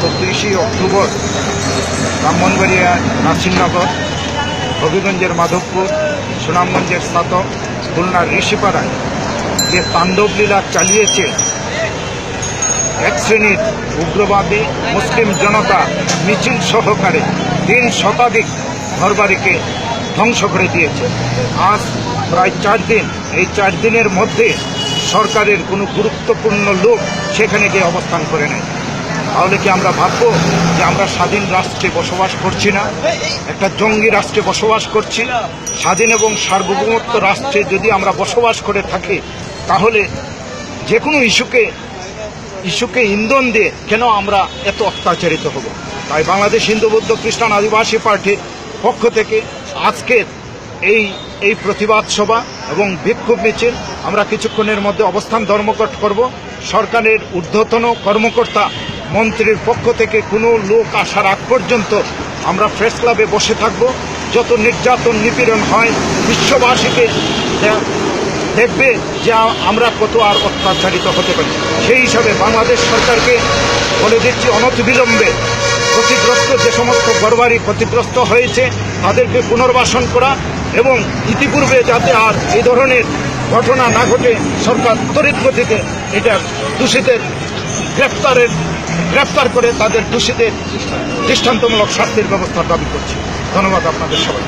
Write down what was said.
October Brahmanbaria Nasirnagar, হবিগঞ্জের মাধবপুর, সুনামগঞ্জের স্নাতক খুলনার ঋষিপাড়ায় যে তাণ্ডব লীলা চালিয়েছে এক শ্রেণির উগ্রবাদী মুসলিম জনতা মিছিল সহকারে তিন শতাধিক ঘরবাড়িকে ধ্বংস করে দিয়েছে। আজ প্রায় চার দিন, এই চার দিনের মধ্যে সরকারের কোনো গুরুত্বপূর্ণ লোক সেখানে গিয়ে অবস্থান করে নেয়। তাহলে কি আমরা ভাববো যে আমরা স্বাধীন রাষ্ট্রে বসবাস করছি না? একটা জঙ্গি রাষ্ট্রে বসবাস করছি। স্বাধীন এবং সার্বভৌমত্ব রাষ্ট্রে যদি আমরা বসবাস করে থাকি, তাহলে যে কোনো ইস্যুকে ইস্যুকে ইন্ধন দিয়ে কেন আমরা এত অত্যাচারিত হব? তাই বাংলাদেশ হিন্দু, বৌদ্ধ, খ্রিস্টান, আদিবাসী পার্টির পক্ষ থেকে আজকের এই এই প্রতিবাদ সভা এবং বিক্ষোভ মিছিল আমরা কিছুক্ষণের মধ্যে অবস্থান ধর্মঘট করব। সরকারের ঊর্ধ্বতন কর্মকর্তা মন্ত্রীর পক্ষ থেকে কোনো লোক আসার আগ পর্যন্ত আমরা প্রেস ক্লাবে বসে থাকব। যত নির্যাতন নিপীড়ন হয়, বিশ্ববাসীকে দেখবে যে আমরা কত আর অত্যাচারিত হতে পারি। সেই হিসাবে বাংলাদেশ সরকারকে বলে দিচ্ছি অনতিবিলম্বে ক্ষতিগ্রস্ত যে সমস্ত ঘরবাড়ি ক্ষতিগ্রস্ত হয়েছে, তাদেরকে পুনর্বাসন করা এবং ইতিপূর্বে যাতে আর এই ধরনের ঘটনা না ঘটে, সরকার তড়িৎ গতিতে এটা দোষীদের গ্রেপ্তারের গ্রেপ্তার করে তাদের দোষীদের দৃষ্টান্তমূলক শাস্তির ব্যবস্থা দাবি করছি। ধন্যবাদ আপনাদের সবাই